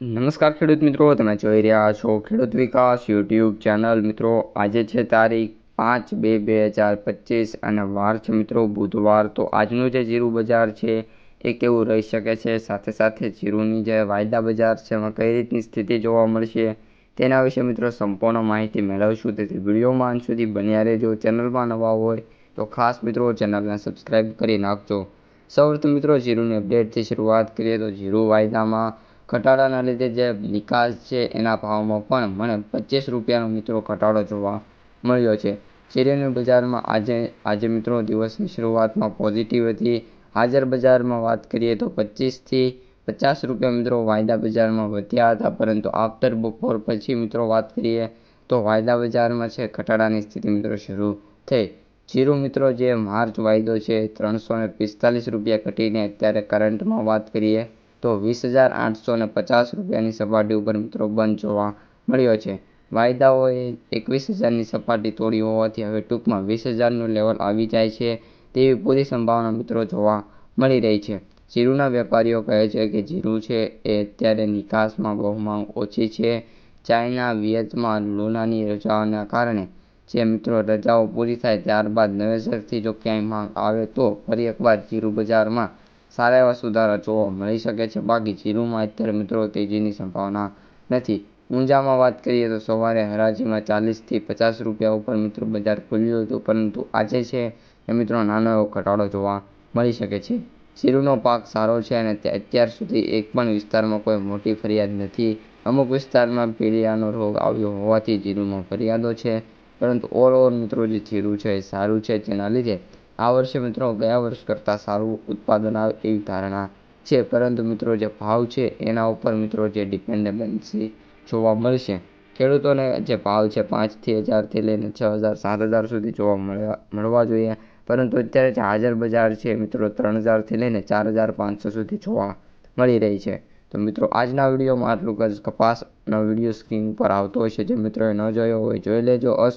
નમસ્કાર ખેડૂત મિત્રો, તમે જોઈ રહ્યા છો ખેડૂત વિકાસ યુટ્યુબ ચેનલ. મિત્રો, આજે છે તારીખ પાંચ બે બે હજાર પચીસ અને વાર છે મિત્રો, બુધવાર. તો આજનું જે જીરું બજાર છે એ કેવું રહી શકે છે? સાથે સાથે જીરુંની જે વાયદા બજાર છે, એમાં કઈ રીતની સ્થિતિ જોવા મળશે તેના વિશે મિત્રો સંપૂર્ણ માહિતી મેળવશું. તેથી વિડીયોમાં અંત સુધી બન્યા રહેજો. ચેનલમાં નવા હોય તો ખાસ મિત્રો ચેનલને સબસ્ક્રાઈબ કરી નાખજો. સૌપ્રથમ મિત્રો, જીરુની અપડેટથી શરૂઆત કરીએ તો જીરું વાયદામાં ઘટાડાના લીધે જે નિકાસ છે એના ભાવમાં પણ મને પચીસ રૂપિયાનો મિત્રો ઘટાડો જોવા મળ્યો છે. શેરીની બજારમાં આજે આજે મિત્રો દિવસની શરૂઆતમાં પોઝિટિવ હતી. હાજર બજારમાં વાત કરીએ તો પચીસથી પચાસ રૂપિયા મિત્રો વાયદા બજારમાં વધ્યા હતા. પરંતુ આફ્ટર બપોર પછી મિત્રો વાત કરીએ તો વાયદા બજારમાં છે ઘટાડાની સ્થિતિ મિત્રો શરૂ થઈ. જીરો મિત્રો જે માર્ચ વાયદો છે ત્રણસો ને પિસ્તાલીસ રૂપિયા ઘટીને અત્યારે કરંટમાં વાત કરીએ તો વીસ હજાર આઠસો ને પચાસ રૂપિયાની સપાટી ઉપર મિત્રો બંધ જોવા મળ્યો છે. વાયદાઓએ એકવીસ હજારની સપાટી તોડી હોવાથી હવે ટૂંકમાં વીસ હજારનું લેવલ આવી જાય છે તેવી પૂરી સંભાવના મિત્રો જોવા મળી રહી છે. જીરુના વેપારીઓ કહે છે કે જીરું છે એ અત્યારે નિકાસમાં બહુ માંગ ઓછી છે. ચાઇના વિયેતમાં લુનાની રજાઓના કારણે જે મિત્રો રજાઓ પૂરી થાય ત્યારબાદ નવેસરથી જો ક્યાંય માંગ આવે તો ફરી એકવાર જીરું બજારમાં સારા એવા સુધારા જોવા મળી શકે છે. બાકી જીરુમાં અત્યારે મિત્રો તેજીની સંભાવના નથી. ઊંઝામાં વાત કરીએ તો સવારે હરાજીમાં ચાલીસથી પચાસ રૂપિયા ઉપર મિત્રો બજાર ખુલ્યું હતું, પરંતુ આજે છે એ મિત્રો નાનો એવો ઘટાડો જોવા મળી શકે છે. જીરુંનો પાક સારો છે અને અત્યાર સુધી એક પણ વિસ્તારમાં કોઈ મોટી ફરિયાદ નથી. અમુક વિસ્તારમાં પીળિયાનો રોગ આવ્યો હોવાથી જીરુમાં ફરિયાદો છે, પરંતુ ઓવરઓલ મિત્રો જે જીરું છે એ સારું છે. જેના લીધે આ વર્ષે મિત્રો ગયા વર્ષ કરતાં સારું ઉત્પાદન આવે એવી ધારણા છે. પરંતુ મિત્રો જે ભાવ છે, એના ઉપર મિત્રો જે ડિપેન્ડન્સી જોવા મળશે. ખેડૂતોને જે ભાવ છે પાંચથી હજારથી લઈને છ હજાર, સાત હજાર સુધી જોવા મળવા મળવા જોઈએ. પરંતુ અત્યારે જે હાજર બજાર છે, મિત્રો ત્રણ હજારથી લઈને ચાર હજાર પાંચસો સુધી જોવા મળી રહી છે. તો મિત્રો આજના વિડીયોમાં આટલું જ. કપાસનો વીડિયો સ્ક્રીન ઉપર આવતો હશે. જે મિત્રોએ ન જોયો હોય, જોઈ લેજો. અસ્તુ